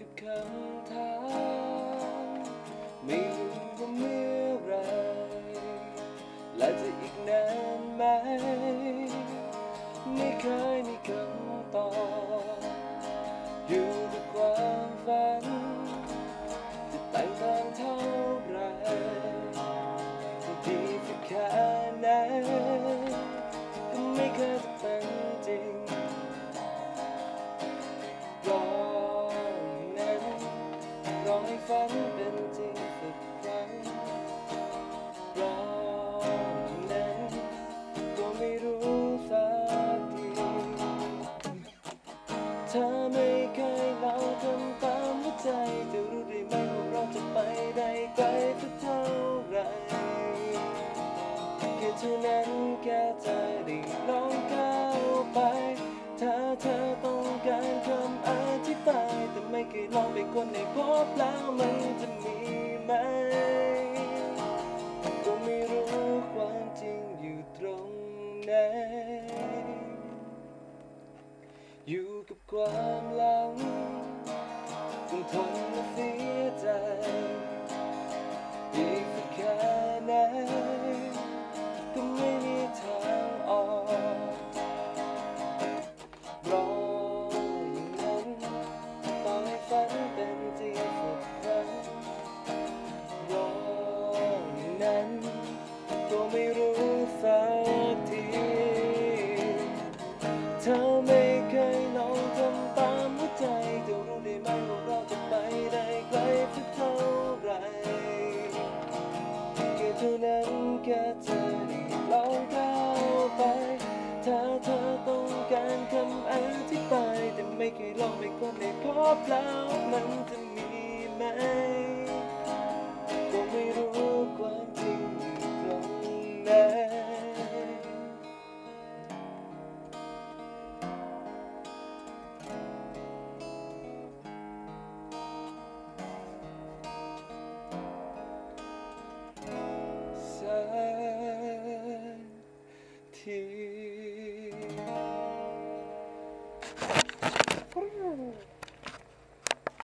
กับคำถามไม่รู้ว่าเมื่อไรและจะอีกนานไหม ไม่เคยมีคำตอบอยู่กับความฝัน จะแต่งตามเท่าไรดีสักแค่ไหนก็ไม่เคย รอให้ฝันเป็นจริงสักครั้งรอนั้นก็ไม่รู้สักทีเธอไม่เคยเลองทำตามหัวใจจะรู้ได้ไหมว่าเราจะไปได้ไกลสักเท่าไรแค่เท่านั้นแค่เธอได้ลองก้าวไป ถ้าเธอต้องการคำอธิบาย แต่ไม่เคยลองไปคนในพบแล้วมันจะมีไหม ก็ไม่รู้ความจริงอยู่ตรงไหน อยู่กับความหลังต้องทนและเนั้น ก็ไม่รู้สักที เธอไม่เคยลองทำตามหัวใจจะรู้ได้ไหมว่าเราจะไปได้ไกลสักเท่าไรแค่เท่านั้นแค่เธอได้ลองก้าวไป ถ้าเธอต้องการคำอธิบายแต่ไม่เคยลองไปคนได้พบแล้วมันจะมีไหม